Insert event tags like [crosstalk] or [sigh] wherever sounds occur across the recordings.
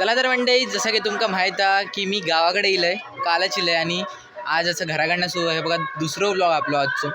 चला तर मंडळी जसं की तुमका माहीत आहे की मी गावाकडे इलंय कालच इलंय आणि आज असं घराकडनं सुरू आहे. बघा दुसरं ब्लॉग आपलं आजचं.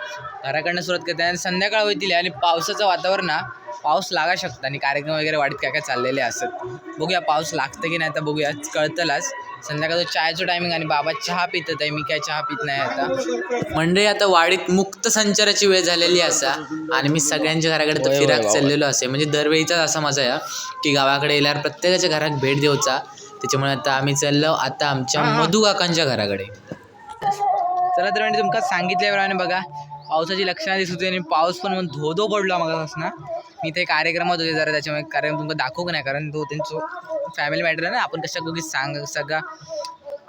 घराकडनं सुरुवात करते आणि संध्याकाळ होतील आणि पावसाचं वातावरण ना पाऊस लागा शकतं आणि कार्यक्रम वगैरे वाढीत काय काय चाललेले असत बघूया पाऊस लागतं की नाही तर बघूया. कळतलाच. संध्याकाळचं चायचं टायमिंग आणि बाबा चहा पितत आहे मी काय चहा पित नाही आता. मंडळी आता वाडीत मुक्त संचाराची वेळ झालेली असा. आणि मी सगळ्यांच्या घराकडे तर फिराक. चाललेलो असे. म्हणजे दरवेळीचाच असा मजा आहे की गावाकडे येल्यावर प्रत्येकाच्या घरात भेट देऊचा. त्याच्यामुळे आता आम्ही चाललो. आता आमच्या मधु काकांच्या घराकडे. चला तर म्हणजे तुमका सांगितल्याप्रमाणे बघा पावसाची लक्षणं दिसत होती आणि पाऊस पण मग धो धो पडला मग ना मी ते कार्यक्रमात होते जरा त्याच्यामुळे कार्यक्रम तुमका दाखवू नाही? कारण तो त्यांचं फॅमिली मॅटर आहे ना आपण कशा गोष्टी सांग सगळा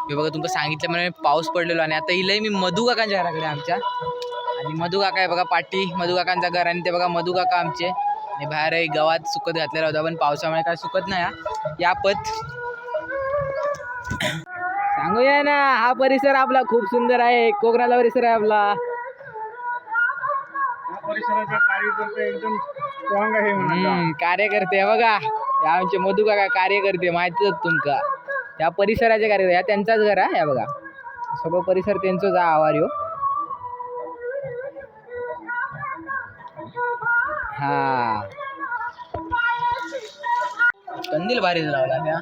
मी बघा तुमका सांगितल्याप्रमाणे पाऊस पडलेलो आणि आता इलंय मी मधु काकांच्या घराकडे आमच्या. आणि मधु काका आहे बघा पाटी मधु काकांचं घर आणि ते बघा मधु काका आमचे. आणि बाहेर एक गावात सुकत घातलेला होता पण पावसामुळे काय सुकत नाही हा. या पत. सांगूया ना हा परिसर आपला खूप सुंदर आहे कोकणाला परिसर आहे आपला. या परिसराचा कार्यकर्ते एकदम स्ट्रॉंग आहे कार्यकर्ते बघा. या आमचे मधु काका कार्यकर्ते माहितीच तुमका या परिसराचे कार्यकर्ते या त्यांचाच घर आहे या बघा. सगळं परिसर त्यांचंच आहे आवार हो हा. कंदील भारी लावला त्या.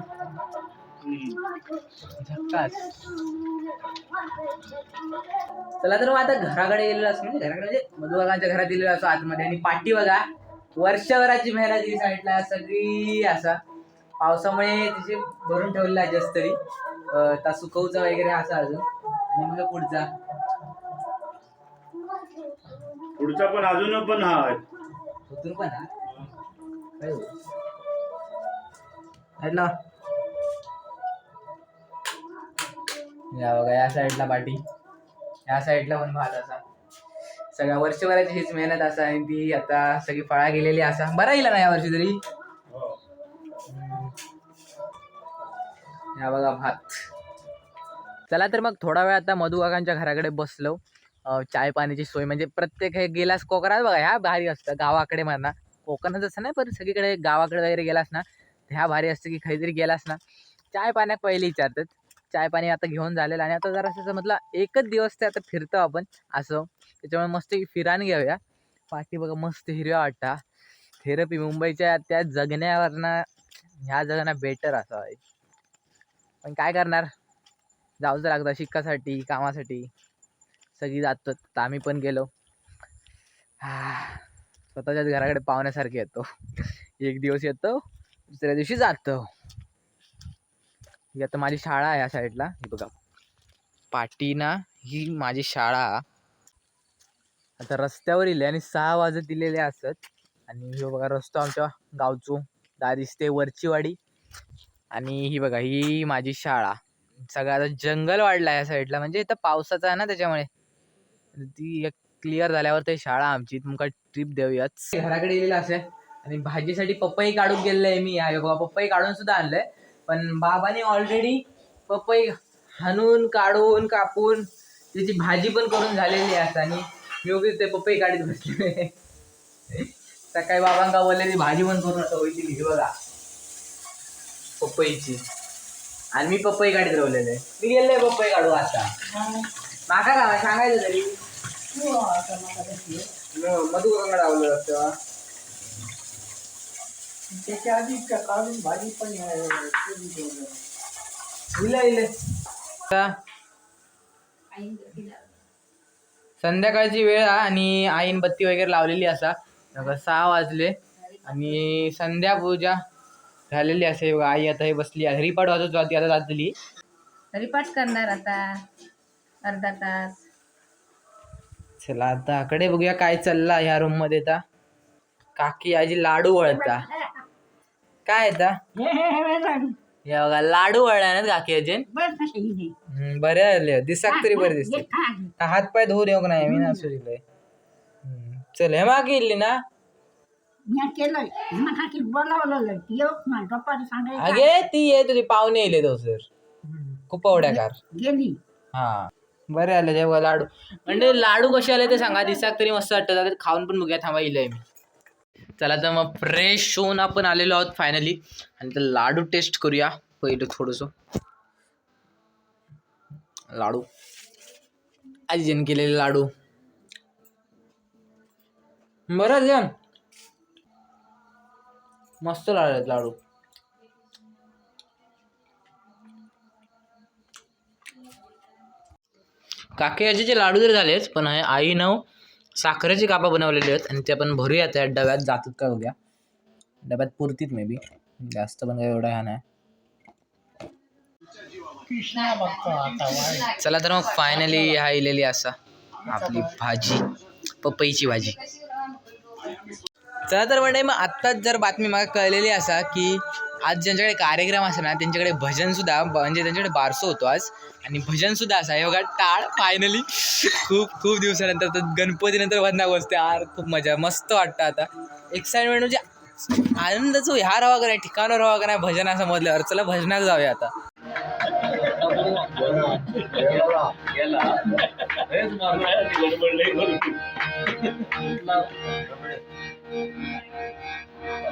चला तर मग आता घराकडे गेलेलो असं म्हणजे घराकडे म्हणजे मधुबागांच्या घरात गेलेलो असं आतमध्ये. आणि पाठी बघा. वर्षभराची मेहनत ही साईडला सगळी असा पावसामुळे तिचे भरून ठेवलेला आहे जास्त तरी. अं, ता सुकवचा वगैरे असा अजून. आणि मग पुढचा. पुढचा पण अजून पण हा. आहे. उतरू पण हा? काय या बघा या साईडला पाठी या साईडला पण भात असा. सगळ्या वर्षभराची हीच मेहनत असा आणि ती आता सगळी फळा गेलेली असा. बरा येईल ना या वर्षी तरी? या बघा भात. चला तर मग थोडा वेळ आता मधुबागांच्या घराकडे बसलो. चाय पाण्याची सोय म्हणजे प्रत्येक हे गेलास कोकणात बघा ह्या भारी असतं गावाकडे म्हणा. कोकणात असं नाही पण सगळीकडे गावाकडे वगैरे गेलास ना ह्या भारी असतं की काहीतरी गेलास ना. चाय पाण्यात पहिले विचारतात. चाय पाणी आता घेऊन झालेलं आणि आता जरा असं म्हटलं एकच दिवस ते आता फिरतो आपण असं. त्याच्यामुळे मस्त फिरान घेऊया. पाठी बघा मस्त हिरव्या वाटता थेरपी मुंबईच्या त्या जगण्यावरनं ह्या जगण्या बेटर असं आहे. पण काय करणार? जाऊचं लागतं शिक्कासाठी कामासाठी. सगळी जातो तर आम्ही पण गेलो. स्वतःच्याच घराकडे पाहुण्यासारखे येतो. एक दिवस येतो दुसऱ्या दिवशी जातो. ही आता माझी शाळा आहे या साईडला. हे बघा. पाटीना ही माझी शाळा. आता रस्त्यावर इले आणि सहा वाजत दिलेले असत. आणि हे बघा रस्ता आमच्या गावचो. दा दिसते आणि ही बघा ही माझी शाळा. सगळं आता जंगल वाढला या साईडला. म्हणजे इथं पावसाचा आहे ना त्याच्यामुळे. ती एक क्लिअर झाल्यावर ते शाळा आमची. तुमका ट्रिप देऊयाच घराकडे गेलेलं असे. आणि भाजीसाठी पप्पाही काढून गेलेलं मी. आहे बघा पप्पाही काढून सुद्धा आणलंय. पण बाबाने ऑलरेडी पपई हाणून काढून कापून त्याची भाजी पण करून झालेली आहे आणि मी उगीच ते पपई काढीत बसले सकाळी बाबांका बोलले ती भाजी पण करून आता होईल ही बघा. पपईची. आणि मी पपई काढीत राहिलेले मी गेले पपई काढू आता. माका का सांगायचं तरी. मधु काकडे लावलं तेव्हा त्याच्या आधी काढून भाजी पण इले इले संध्याकाळची वेळ आहे आणि आईन बत्ती वगैरे लावलेली असा. बघा सहा वाजले आणि संध्या पूजा झालेली असे. बघा आई आता हे बसली आहे. हरिपाठ वाजत होती आता जातली हरिपाठ करणार आता. अर्धा तास. चला आता आकडे बघूया काय चालला ह्या रूममध्ये आता. काकी आजी लाडू वळता. काय आता या बघा लाडू वळला ना काकी अजून. हम्म, बरे आले दिसाक तरी बरे दिसते. हात पाय धुवून येऊ नाही? मी ना हम्म, चल हे मागे इल्ली ना. केलंय. बोलावलं दुपारी सांगायचं अगे ती आहे तुझी पाहुणे येले तो सर. खूप आवड्याकार गेली. हा. बरे आले ते बघा लाडू. म्हणजे लाडू कसे आले ते सांगा. दिसाक तरी मस्त वाटतं. खाऊन पण बघूया थांबा इलंय मी. चला तर मग फ्रेश होऊन आपण आलेलो आहोत फायनली आणि तर लाडू टेस्ट करूया पहिलं थोडस. लाडू. आजीने केलेले लाडू. बरं जेवण मस्त लाडू आहेत लाडू. काके आजीचे लाडू जरी झालेच पण आई आईनं साखरेचे कापा बनवलेले आहेत आणि ते आपण भरूया त्या डब्यात. जातात का उद्या डब्यात पुरतीत मे बी जास्त पण काही एवढा ह्या नाही. चला तर मग फायनली हा इलेली असा. आपली भाजी. पपईची भाजी. चला तर म्हणजे मग आत्ताच जर बातमी मला कळलेली असा की आज ज्यांच्याकडे कार्यक्रम असा ना त्यांच्याकडे भजन सुद्धा म्हणजे त्यांच्याकडे बारसो होतो आज. आणि भजन सुद्धा असा हे बघा टाळ फायनली खूप खूप दिवसानंतर तर गणपतीनंतर वजना बसते आर खूप मजा मस्त वाटतं आता. एक्साइटमेंट म्हणजे आनंदाचं ह्या. रवा का नाही ठिकाणावर रवा का नाही भजनाचं मधल्यावर चला भजनात जाऊया आता. [laughs]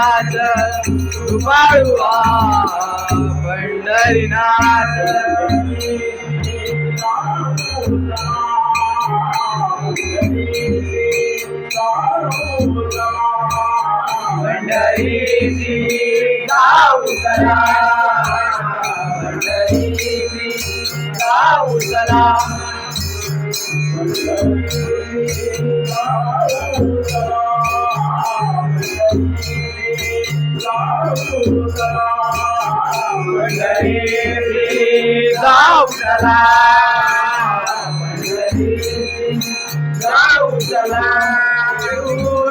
पंढरीनाथ कृपाळुवा पंढरीची गाऊसला पंढरीची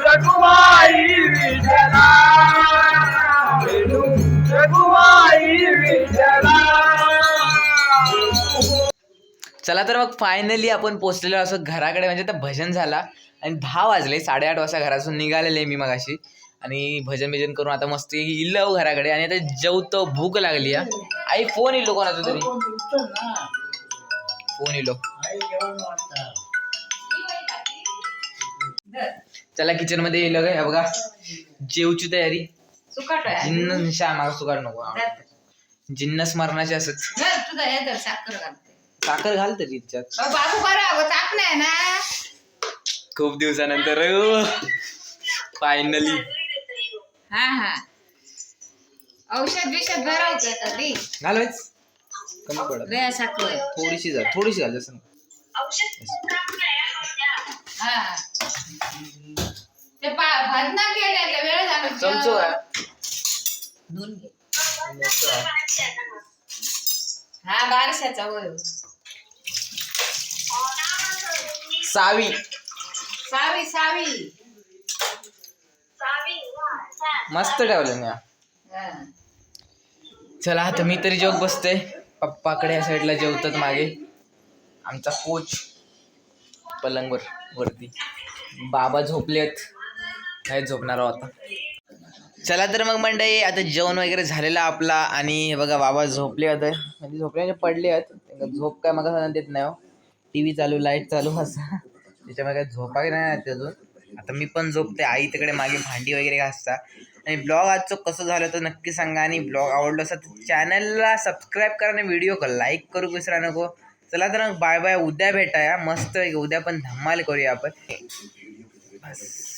रघुमाई विठला रघुमाई विठला चला तर मग फायनली आपण पोचलेलो असं घराकडे. म्हणजे आता भजन झाला आणि दहा वाजले साडेआठ वाजता घरातून निघालेले मी मगाशी. आणि भजन बिजन करून आता मस्त इल्लो घराकडे आणि आता जेवतो भूक लागली हा. आई फोन इलो कोणाचा तरी? फोन इलो. चला किचनमध्ये येईल का बघा. जेवची तयारी. सुकाट आहे जिन्नस श्या मागा सुकाड नको. जिन्नस मारण्याचे असत. हे साखर घालते. साखर घाल तरी खूप दिवसानंतर फायनली हा हा. औषध बिषध कधी घालवायच. कमी पडत साखर थोडीशी जा थोडीशी घाल जसं. हा ते पा- भजना केलेलं वेळ झाला. चमचो आहे. धुवून घे. हा बारशाचा होय. सावी. सावी सावी. मस्त ठेवलं मी. चला आता मी तरी जेवत बसते. पप्पाकडे या साईडला जेवतात मागे. आमचा कोच पलंगवर वरती. बाबा झोपलेत. काय झोपणार आहोत आता. चला तर मग मंडळी आता जेवण वगैरे झालेलं आपला आणि बघा बाबा झोपले आता म्हणजे झोपले पडले आहेत त्यांना झोप काय मग देत नाही टी व्ही चालू लाइट चालू असं. त्याच्यामुळे काय झोपा नाही अजून आता मी पण झोपते आई तिकडे मागे भांडी वगैरे घासता. आणि ब्लॉग आजचं कसं झालं तर नक्की सांगा. आणि ब्लॉग आवडलं असं तर चॅनलला सबस्क्राईब करा आणि व्हिडिओ लाईक करू विसरा नको. चला तर मग बाय बाय. उद्या भेटाया मस्त उद्या पण धमाल करूया आपण. बस.